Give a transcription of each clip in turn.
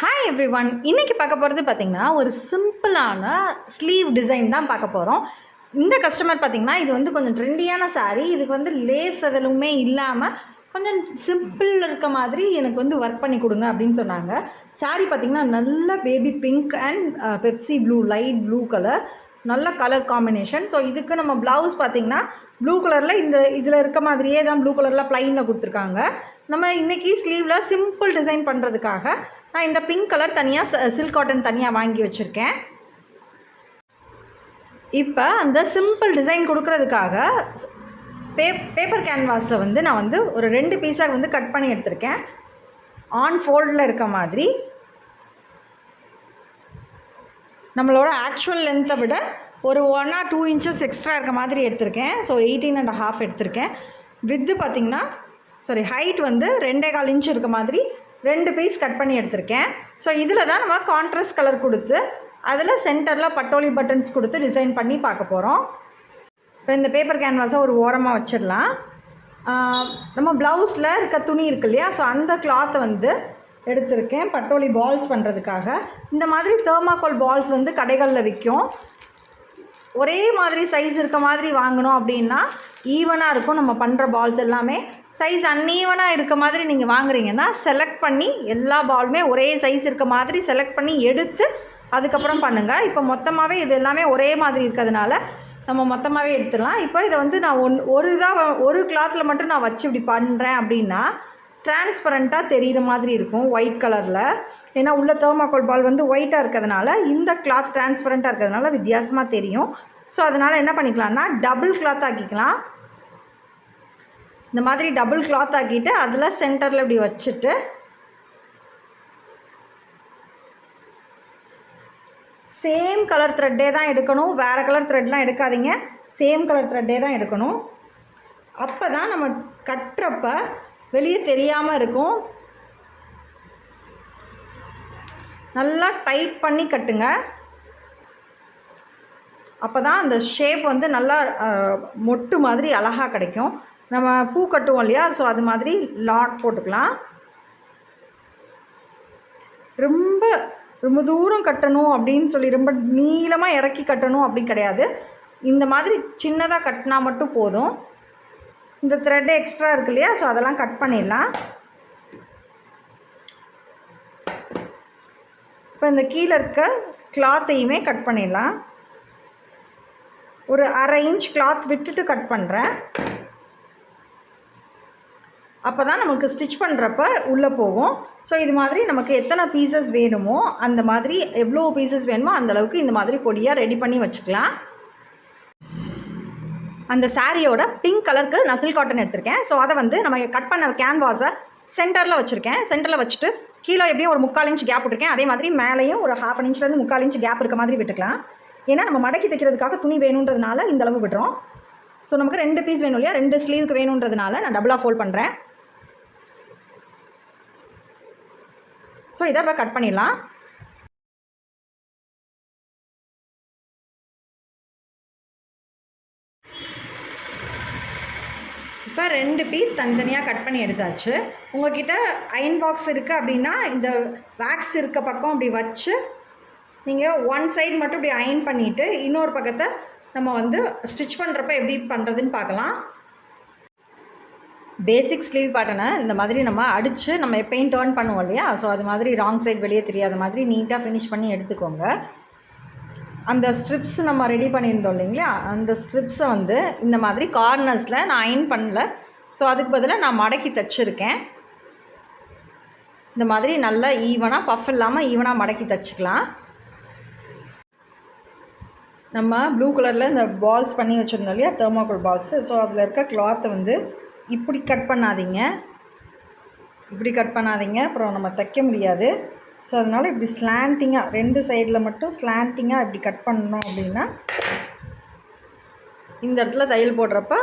Hi every one இன்றைக்கி பார்க்க போகிறது பார்த்திங்கன்னா ஒரு சிம்பிளான ஸ்லீவ் டிசைன் தான் பார்க்க போகிறோம் இந்த கஸ்டமர் பார்த்திங்கன்னா இது வந்து கொஞ்சம் ட்ரெண்டியான சாரீ இதுக்கு வந்து லேஸ் எதுலுமே இல்லாமல் கொஞ்சம் சிம்பிள் இருக்க மாதிரி எனக்கு வந்து ஒர்க் பண்ணி கொடுங்க அப்படின்னு சொன்னாங்க. சாரீ பார்த்திங்கன்னா நல்ல baby pink and Pepsi blue light blue colour நல்ல கலர் காம்பினேஷன் ஸோ இதுக்கு நம்ம ப்ளவுஸ் பார்த்திங்கன்னா ப்ளூ கலரில் இந்த இதில் இருக்க மாதிரியே தான் ப்ளூ கலரில் ப்ளைனில் கொடுத்துருக்காங்க. நம்ம இன்றைக்கி ஸ்லீவில் சிம்பிள் டிசைன் பண்ணுறதுக்காக நான் இந்த பிங்க் கலர் தனியாக சில்க் காட்டன் தனியாக வாங்கி வச்சுருக்கேன். இப்போ அந்த சிம்பிள் டிசைன் கொடுக்கறதுக்காக பே பேப்பர் கேன்வாஸில் வந்து நான் வந்து ஒரு ரெண்டு பீஸாக வந்து கட் பண்ணி எடுத்திருக்கேன். ஆன் ஃபோல்டில் இருக்க மாதிரி. நம்மளோட ஆக்சுவல் லென்த்தை விட ஒரு one or two inches extra இருக்க மாதிரி எடுத்திருக்கேன். ஸோ எயிட்டீன் அண்ட் ஹாஃப் எடுத்திருக்கேன். வித்து பார்த்திங்கன்னா சாரி ஹைட் வந்து ரெண்டே கால் இன்ச் இருக்க மாதிரி. ரெண்டு பீஸ் கட் பண்ணி எடுத்திருக்கேன். ஸோ இதில் தான் நம்ம கான்ட்ராஸ்ட் கலர் கொடுத்து அதில் சென்டரில் பட்டோலி பட்டன்ஸ் கொடுத்து டிசைன் பண்ணி பார்க்க போகிறோம் இப்போ இந்த பேப்பர் கேன்வாஸை ஒரு ஓரமாக வச்சிடலாம். நம்ம ப்ளவுஸில் இருக்க துணி இருக்கு இல்லையா? ஸோ அந்த கிளாத்தை வந்து எடுத்திருக்கேன். பட்டோலி பால்ஸ் பண்ணுறதுக்காக இந்த மாதிரி தேர்மாக்கோல் பால்ஸ் வந்து கடைகளில் விற்கும் ஒரே மாதிரி சைஸ் இருக்க மாதிரி வாங்கணும் அப்படின்னா ஈவனாக இருக்கும். நம்ம பண்ணுற பால்ஸ் எல்லாமே சைஸ் அன்ஈவனாக இருக்க மாதிரி நீங்கள் வாங்குறீங்கன்னா செலக்ட் பண்ணி எல்லா பாலுமே ஒரே சைஸ் இருக்க மாதிரி செலக்ட் பண்ணி எடுத்து அதுக்கப்புறம் பண்ணுங்கள் இப்போ மொத்தமாகவே இது எல்லாமே ஒரே மாதிரி இருக்கிறதுனால நம்ம மொத்தமாகவே எடுத்துடலாம். இப்போ இதை வந்து நான் ஒன் ஒரு இதாக ஒரு கிளாத்தில் மட்டும் நான் வச்சு இப்படி பண்ணுறேன் அப்படின்னா டிரான்ஸ்பரண்ட்டாக தெரிகிற மாதிரி இருக்கும் ஒயிட் கலரில் ஏன்னா உள்ள தேர்மாக்கோல் பால் வந்து ஒயிட்டாக இருக்கிறதுனால இந்த கிளாத் டிரான்ஸ்பரண்ட்டாக இருக்கிறதுனால வித்தியாசமாக தெரியும். ஸோ அதனால் என்ன பண்ணிக்கலாம்னா டபுள் கிளாத் ஆக்கிக்கலாம். இந்த மாதிரி டபுள் கிளாத் ஆக்கிட்டு அதில் சென்டரில் இப்படி வச்சுட்டு சேம் கலர் த்ரெட்டே தான் எடுக்கணும். வேறு கலர் த்ரெட்லாம் எடுக்காதீங்க. சேம் கலர் த்ரெட்டே தான் எடுக்கணும். அப்போ தான் நம்ம கட்டுறப்ப வெளியே தெரியாமல் இருக்கும். நல்லா டைட் பண்ணி கட்டுங்க. அப்போ தான் அந்த ஷேப் வந்து நல்லா மொட்டு மாதிரி அழகாக கிடைக்கும். நம்ம பூ கட்டுவோம் இல்லையா? ஸோ அது மாதிரி லாட் போட்டுக்கலாம். ரொம்ப ரொம்ப தூரம் கட்டணும் அப்படின்னு சொல்லி ரொம்ப நீளமாக இறக்கி கட்டணும் அப்படின்னு கிடையாது. இந்த மாதிரி சின்னதாக கட்டினா மட்டும் போதும். இந்த த்ரெட் எக்ஸ்ட்ரா இருக்கு இல்லையா? ஸோ அதெல்லாம் கட் பண்ணிடலாம். இப்போ இந்த கீழே இருக்க கிளாத்தையுமே கட் பண்ணிடலாம். ஒரு அரை இன்ச் கிளாத் விட்டுட்டு கட் பண்ணுறேன் அப்போ தான் நமக்கு ஸ்டிச் பண்ணுறப்ப உள்ளே போகும். ஸோ இது மாதிரி நமக்கு எத்தனை பீசஸ் வேணுமோ அந்த மாதிரி எவ்வளோ பீசஸ் வேணுமோ அந்த அளவுக்கு இந்த மாதிரி பொடியாக ரெடி பண்ணி வச்சுக்கலாம். அந்த சாரியோட பிங்க் கலருக்கு நசில் காட்டன் எடுத்திருக்கேன். ஸோ அதை வந்து நம்ம கட் பண்ண கேன்வாஸை சென்டரில் வச்சுருக்கேன். சென்டரில் வச்சுட்டு கீழே எப்படியும் ஒரு முக்கால் இன்ச் கேப் விட்டுருக்கேன். அதே மாதிரி மேலேயும் ஒரு ஹாஃப் அன் இன்ச்லேருந்து முக்கால் இன்ச் கேப் இருக்க மாதிரி விட்டுக்கலாம். ஏன்னா நம்ம மடக்கி தைக்கிறதுக்காக துணி வேணுன்றதுனால இந்த அளவு விடுறோம். ஸோ நமக்கு ரெண்டு பீஸ் வேணும் இல்லையா? ரெண்டு ஸ்லீவுக்கு வேணுன்றதுனால நான் டபுளாக ஃபோல்ட் பண்ணுறேன் ஸோ இதை இப்போ கட் பண்ணிடலாம். இப்போ ரெண்டு பீஸ் தனித்தனியாக கட் பண்ணி எடுத்தாச்சு. உங்ககிட்ட அயன் பாக்ஸ் இருக்குது அப்படின்னா இந்த வேக்ஸ் இருக்க பக்கம் அப்படி வச்சு நீங்கள் ஒன் சைடு மட்டும் இப்படி அயன் பண்ணிவிட்டு இன்னொரு பக்கத்தை நம்ம வந்து ஸ்டிச் பண்ணுறப்ப எப்படி பண்ணுறதுன்னு பார்க்கலாம். பேசிக் ஸ்லீவ் பேட்டர்னை இந்த மாதிரி நம்ம அடித்து நம்ம எப்பயும் டேர்ன் பண்ணுவோம் இல்லையா? ஸோ அது மாதிரி ராங் சைட் வெளியே தெரியாத மாதிரி நீட்டாக ஃபினிஷ் பண்ணி எடுத்துக்கோங்க. அந்த ஸ்ட்ரிப்ஸ் நம்ம ரெடி பண்ணியிருந்தோம் இல்லைங்களா? அந்த ஸ்ட்ரிப்ஸை வந்து இந்த மாதிரி கார்னர்ஸில் நான் அயன் பண்ணல. ஸோ அதுக்கு பதிலாக நான் மடக்கி தைச்சிருக்கேன். இந்த மாதிரி நல்லா ஈவனாக பஃப் இல்லாமல் ஈவனாக மடக்கி தைச்சிக்கலாம். நம்ம ப்ளூ கலரில் இந்த பால்ஸ் பண்ணி வச்சுருந்தோம் இல்லையா? தெர்மாக்கோல் பால்ஸு ஸோ அதில் இருக்க கிளாத்தை வந்து இப்படி கட் பண்ணாதீங்க. இப்படி கட் பண்ணாதீங்க. அப்புறம் நம்ம தைக்க முடியாது. ஸோ அதனால் இப்படி ஸ்லாண்டிங்காக ரெண்டு சைடில் மட்டும் ஸ்லாண்டிங்காக இப்படி கட் பண்ணோம் அப்படின்னா இந்த இடத்துல தையல் போடுறப்ப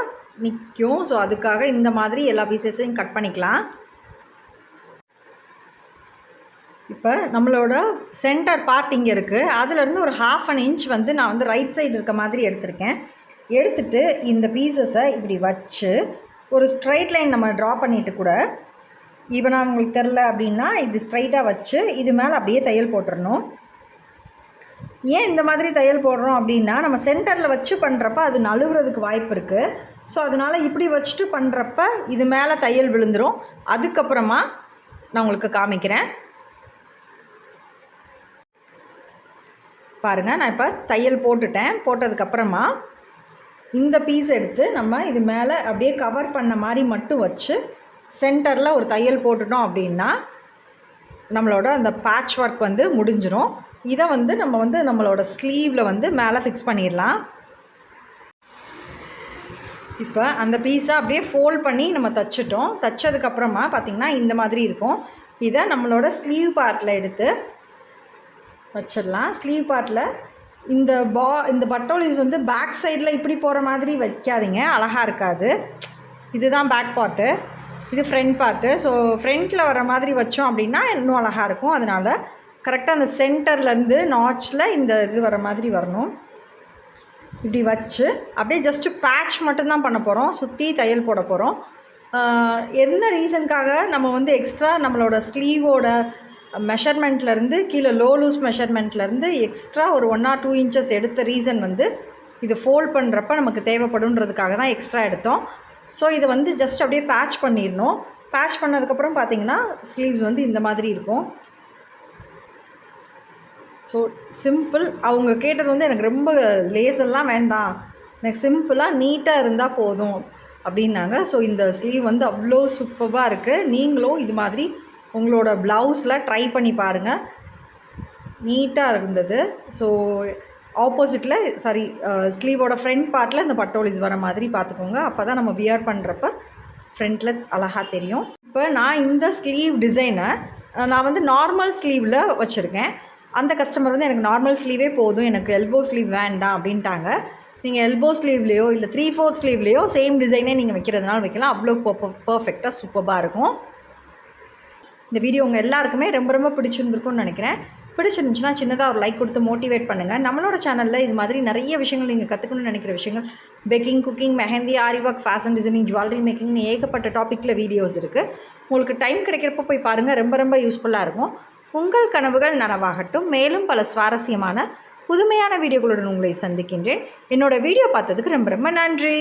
நிற்கும் ஸோ அதுக்காக இந்த மாதிரி எல்லா பீசஸையும் கட் பண்ணிக்கலாம். இப்போ நம்மளோட சென்டர் பார்ட் இங்கே இருக்குது அதுலேருந்து ஒரு ஹாஃப் அன் இன்ச் வந்து நான் வந்து ரைட் சைடு இருக்க மாதிரி எடுத்திருக்கேன். எடுத்துட்டு இந்த பீசஸை இப்படி வச்சு ஒரு ஸ்ட்ரைட் லைன் நம்ம ட்ரா பண்ணிட்டு கூட ஈவனாக உங்களுக்கு தெரில அப்படின்னா இப்படி ஸ்ட்ரைட்டாக வச்சு இது மேலே அப்படியே தையல் போட்டுடணும் ஏன் இந்த மாதிரி தையல் போடுறோம் அப்படின்னா நம்ம சென்டரில் வச்சு பண்ணுறப்ப அது நழுவுறதுக்கு வாய்ப்பு இருக்குது ஸோ அதனால் இப்படி வச்சுட்டு பண்ணுறப்ப இது மேலே தையல் விழுந்துடும் அதுக்கப்புறமா நான் உங்களுக்கு காமிக்கிறேன். பாருங்கள் நான் இப்போ தையல் போட்டுட்டேன். போட்டதுக்கப்புறமா இந்த பீஸ் எடுத்து நம்ம இது மேலே அப்படியே கவர் பண்ண மாதிரி மட்டும் வச்சு சென்டரில் ஒரு தையல் போட்டுட்டோம் அப்படின்னா நம்மளோட அந்த பேட்ச் ஒர்க் வந்து முடிஞ்சிடும் இதை வந்து நம்ம வந்து நம்மளோட ஸ்லீவில் வந்து மேலே ஃபிக்ஸ் பண்ணிடலாம். இப்போ அந்த பீஸை அப்படியே ஃபோல்ட் பண்ணி நம்ம தைச்சிட்டோம். தைச்சதுக்கப்புறமா பார்த்திங்கன்னா இந்த மாதிரி இருக்கும். இதை நம்மளோட ஸ்லீவ் பார்ட்டில் எடுத்து வச்சிடலாம். ஸ்லீவ் பார்ட்டில் இந்த பா இந்த பட்டோலிஸ் வந்து பேக் சைடில் இப்படி போகிற மாதிரி வைக்காதீங்க. அழகாக இருக்காது. இதுதான் பேக் பார்ட்டு இது ஃப்ரண்ட் பார்ட்டு ஸோ ஃப்ரண்ட்டில் வர மாதிரி வச்சோம் அப்படின்னா இன்னும் அழகாக இருக்கும். அதனால் கரெக்டாக அந்த சென்டர்லேருந்து நாச்சில் இந்த இது வர மாதிரி வரணும். இப்படி வச்சு அப்படியே ஜஸ்ட்டு பேட்ச் மட்டும்தான் பண்ண போகிறோம் சுற்றி தையல் போட போகிறோம் என்ன ரீசனுக்காக நம்ம வந்து எக்ஸ்ட்ரா நம்மளோட ஸ்லீவோட மெஷர்மெண்ட்லேருந்து கீழே லோ லூஸ் மெஷர்மெண்ட்லேருந்து எக்ஸ்ட்ரா ஒரு ஒன் ஆர் டூ இன்ச்சஸ் எடுத்த ரீசன் வந்து இது ஃபோல்ட் பண்ணுறப்ப நமக்கு தேவைப்படுன்றதுக்காக தான் எக்ஸ்ட்ரா எடுத்தோம். ஸோ இதை வந்து ஜஸ்ட் அப்படியே பேட்ச் பண்ணிடணும். பேட்ச் பண்ணதுக்கப்புறம் பார்த்தீங்கன்னா ஸ்லீவ்ஸ் வந்து இந்த மாதிரி இருக்கும். ஸோ சிம்பிள் அவங்க கேட்டது வந்து எனக்கு ரொம்ப லேசெல்லாம் வேண்டாம். எனக்கு சிம்பிளாக நீட்டாக இருந்தால் போதும் அப்படின்னாங்க. ஸோ இந்த ஸ்லீவ் வந்து அவ்வளோ சூப்பராக இருக்குது நீங்களும் இது மாதிரி உங்களோட ப்ளவுஸில் ட்ரை பண்ணி பாருங்கள் நீட்டாக இருந்தது. ஸோ ஆப்போசிட்டில் சாரி ஸ்லீவோட ஃப்ரண்ட் பார்ட்டில் இந்த பட்டோலிஸ் வர மாதிரி பார்த்துக்கோங்க. அப்போ தான் நம்ம வியர் பண்ணுறப்ப ஃப்ரண்ட்டில் அழகாக தெரியும். இப்போ நான் இந்த ஸ்லீவ் டிசைனை நான் வந்து நார்மல் ஸ்லீவில் வச்சுருக்கேன். அந்த கஸ்டமர் வந்து எனக்கு நார்மல் ஸ்லீவே போதும். எனக்கு எல்போ ஸ்லீவ் வேண்டாம் அப்படின்ட்டாங்க. நீங்கள் எல்போ ஸ்லீவ்லேயோ இல்லை த்ரீ ஃபோர்த் ஸ்லீவ்லேயோ சேம் டிசைனே நீங்கள் வைக்கிறதுனால வைக்கலாம் அவ்வளோ பர்ஃபெக்டாக சூப்பராக இருக்கும். இந்த வீடியோ உங்கள் எல்லாருக்குமே ரொம்ப ரொம்ப பிடிச்சிருந்துருக்கும்னு நினைக்கிறேன். பிடிச்சிருந்துச்சுன்னா சின்னதாக ஒரு லைக் கொடுத்து மோட்டிவேட் பண்ணுங்கள் நம்மளோட சேனலில் இது மாதிரி நிறைய விஷயங்கள் நீங்கள் கற்றுக்கணும்னு நினைக்கிற விஷயங்கள் baking cooking mehndi aari work fashion designing jewellery மேக்கிங்னு ஏகப்பட்ட டாப்பிக்கில் வீடியோஸ் இருக்குது உங்களுக்கு டைம் கிடைக்கிறப்ப போய் பாருங்கள் ரொம்ப ரொம்ப யூஸ்ஃபுல்லாக இருக்கும். உங்கள் கனவுகள் நனவாகட்டும். மேலும் பல சுவாரஸ்யமான புதுமையான வீடியோக்களுடன் உங்களை சந்திக்கின்றேன். என்னோடய வீடியோ பார்த்ததுக்கு ரொம்ப ரொம்ப நன்றி.